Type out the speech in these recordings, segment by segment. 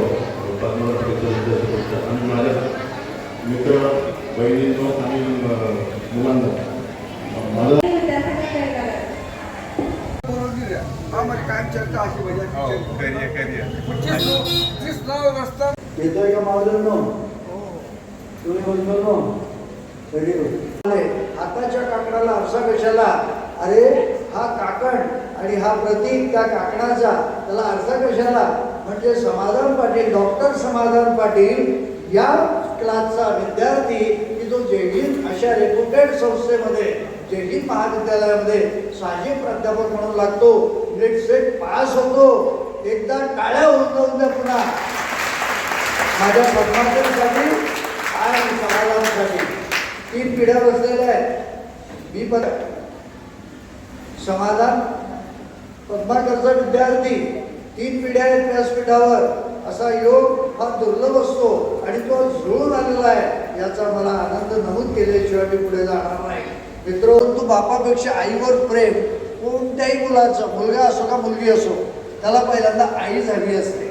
या आणि माझ्या मित्र आणि मुलांना येतोय का तुम्ही बोलतो हाताच्या आरसा कशाला अरे हा काकण आणि हा प्रतीक त्या काकणाचा त्याला आरसा कशाला? म्हणजे समाधान पाटील डॉक्टर समाधान पाटील या क्लासचा विद्यार्थी की जो जयहिंद अशा रेप्युटेड संस्थेमध्ये जयहिंद महाविद्यालयामध्ये साहजिक प्राध्यापक म्हणून लागतो नेट सेट पास होतो. एकदा टाळ्या होऊन द्या पुन्हा. माझ्या पद्माकरसाठी आणि समाधानासाठी. तीन पिढ्या बसलेल्या आहेत. मी पण. समाधान. पद्माकरचा विद्यार्थी. तीन पिढ्या आहेत व्यासपीठावर. असा योग हा दुर्लभ असतो आणि तो जुळून आलेला आहे याचा मला आनंद नमूद केल्याशिवाय मी पुढे जाणार नाही. मित्र तू बापापेक्षा आईवर प्रेम कोणत्याही मुलाचं मुलगा असो का मुलगी असो त्याला पहिल्यांदा आई झाली असते.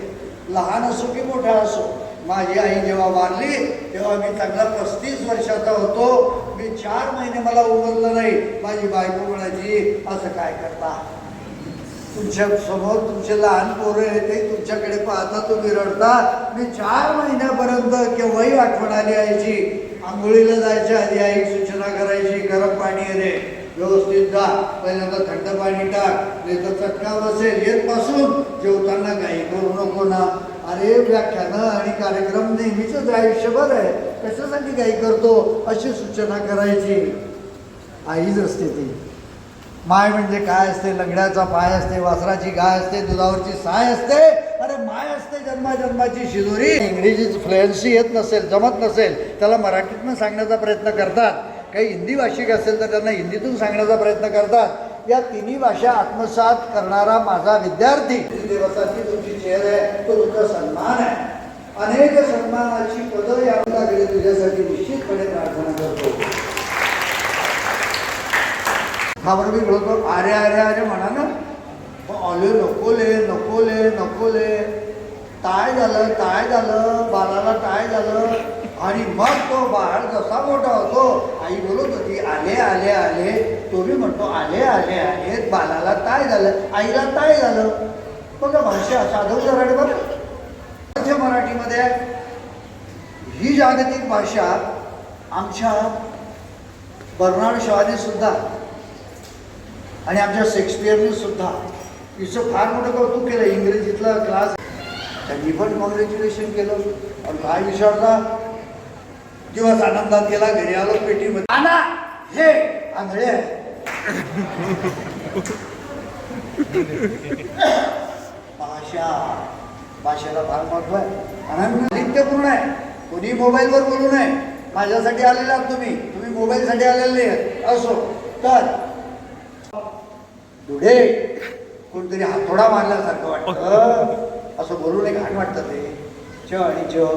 लहान असो की मोठा असो माझी आई जेव्हा वारली तेव्हा मी चांगला पस्तीस वर्षाचा होतो. मी चार महिने मला उमरलं नाही. माझी बायको म्हणायची असं काय करता? तुमच्यासमोर तुमचे लहान पोरं येते तुमच्याकडे पाहता तुम्ही रडता मी चार महिन्यापर्यंत केव्हाही आठवण आली यायची आंघोळीला जायच्या आधी आई सूचना करायची गरम पाणी येणे. व्यवस्थित जा. पहिल्यांदा थंड पाणी टाक. नाही तर चटका बसेल. येतपासून जेवताना काही करू नको ना. अरे व्याख्यानं आणि कार्यक्रम नेहमीच आयुष्यभर आहे. कशासाठी काही करतो? अशी सूचना करायची. आईच असते ती माय म्हणजे काय असते? लंगड्याचा पाय असते वासराची गाय असते दुधावरची साय असते. अरे माय असते जन्माजन्माची शिदोरी इंग्रजीच फ्लुएन्सी येत नसेल जमत नसेल त्याला मराठीतून सांगण्याचा प्रयत्न करतात. काही हिंदी भाषिक असेल तर त्यांना हिंदीतून सांगण्याचा प्रयत्न करतात. या तिन्ही भाषा आत्मसात करणारा माझा विद्यार्थी. दिवसाची तुमची चेहर आहे तो तुमचा सन्मान आहे. अनेक सन्मानाची पदं याकडे तुझ्यासाठी निश्चितपणे प्रार्थना करतो. हा बी मी बोलतो अरे अरे अरे म्हणा ना. मग नकोले नकोले नकोले काय झालं काय झालं बाळाला काय झालं. आणि मग तो बाळ जसा मोठा होतो आई बोलत होती आले आले आले. तो मी म्हणतो आले आले आले. बाळाला काय झालं आईला काय झालं. बघा भाषा साधव जराडे बघा मराठीमध्ये ही जागतिक भाषा आमच्या बर्नाड शॉने सुद्धा आणि आमच्या शेक्सपियरने सुद्धा हिचं फार मोठं कौतुक केलं. इंग्रजीतला क्लास त्यांनी पण कॉंग्रॅच्युलेशन केलं. आणि काय विचारला दिवस आनंदात गेला. घरी आलो पेटीमध्ये. आना हे आंधळे आहे भाषा भाषेला फार महत्त्व आहे. आणि साहित्यपूर्ण आहे. कोणी मोबाईलवर बोलू नये. माझ्यासाठी आलेले आहात तुम्ही. तुम्ही मोबाईलसाठी आलेले असो. तर पुढे कोणतरी हातोडा मारल्यासारखं वाटतं. असं बोलून एक घाण वाटतं ते. च आणि च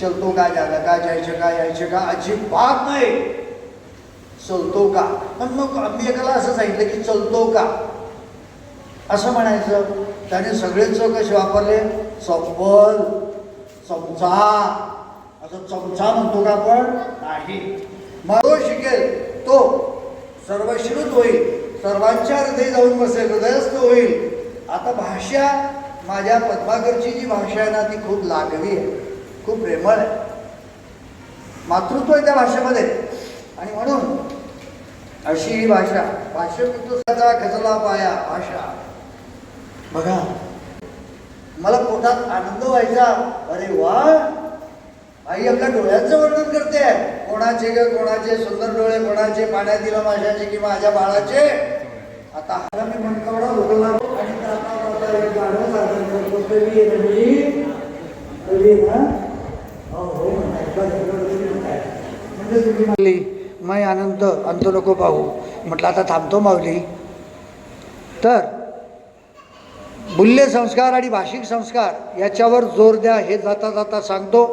चलतो का झालं का जायचं? का यायचं? का? अजिबात नाही. चलतो का? पण मग आम्ही एकाला असं सांगितलं की चलतो का? असं म्हणायचं. त्याने सगळेच कसे वापरले. चप्पल चमचा. असं चमचा म्हणतो का आपण? नाही. मग तो शिकेल. तो सर्वश्रुत होईल. सर्वांच्या हृदय जाऊन बसेल हृदयस्थ होईल. आता भाषा माझ्या पद्माकरची जी भाषा आहे ना ती खूप लागवी आहे. खूप प्रेमळ आहे. मातृत्व आहे त्या भाषेमध्ये आणि म्हणून अशी ही भाषा भाषेचा खचला पाया भाषा. बघा मला पोटात आनंद व्हायचा. अरे वा! आई आपल्या डोळ्यांचं वर्णन करते. कोणाचे ग कोणाचे सुंदर डोळे कोणाचे पाण्यातील माशाचे की माझ्या बाळाचे? आता हा मी म्हणतो उगला आणि आता आता एक गाणं सादर करतो कवी आहे रवी कवी ना? हो, हो म्हणजे तुम्ही म्हणली मै आनंद अंत नको पाहू. म्हटलं आता थांबतो माऊली. तर मूल्य संस्कार आणि भाषिक संस्कार याच्यावर जोर द्या हे जाता जाता सांगतो.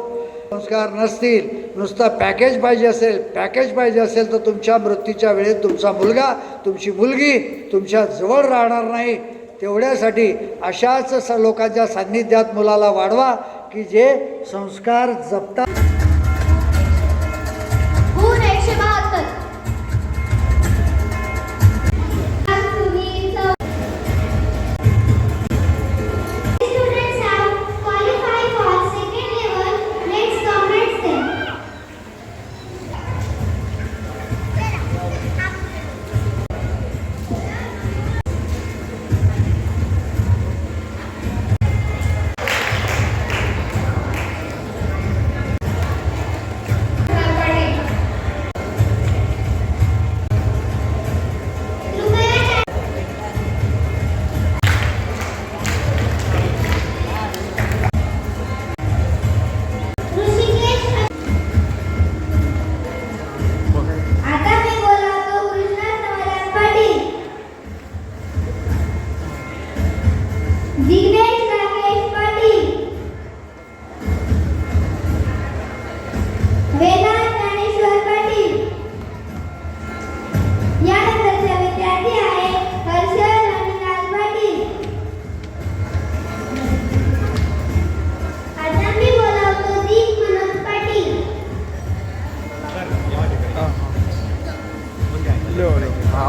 संस्कार नसतील नुसता पॅकेज पाहिजे असेल पॅकेज पाहिजे असेल तर तुमच्या मृत्यूच्या वेळेत तुमचा मुलगा तुमची मुलगी तुमच्या जवळ राहणार नाही. तेवढ्यासाठी अशाच लोकांच्या सान्निध्यात मुलाला वाढवा की जे संस्कार जपतात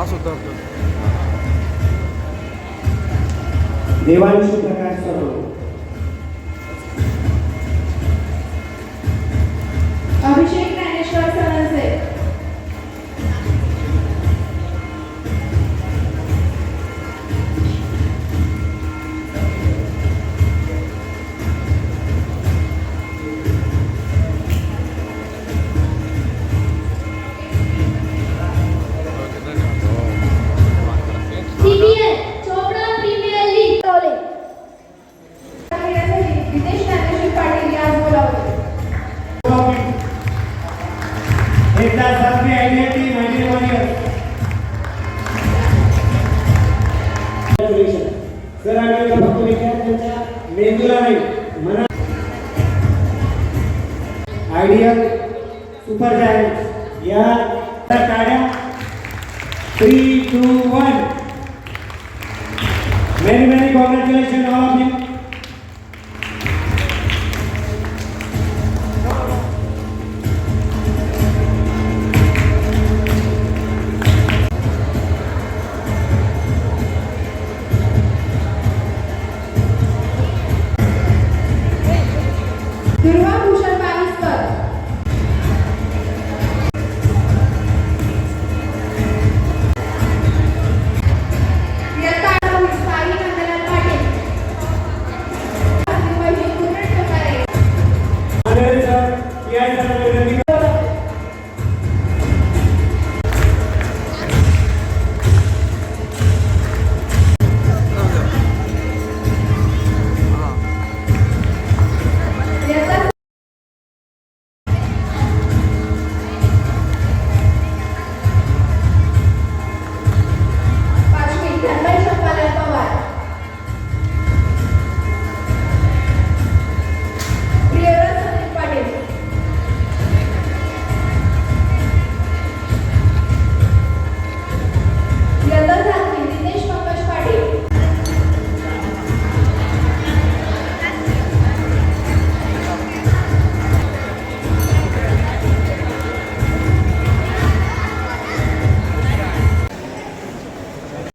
त्रास होता आपल्याला. देवांशी प्रकाश जर आम्ही फक्त विद्यार्थ्यांच्या मेंदूला नाही मना आयडियल सुपर सायन्स या काढ्या three two one very very congratulation all of you हिरवा भूषण पानिस्कर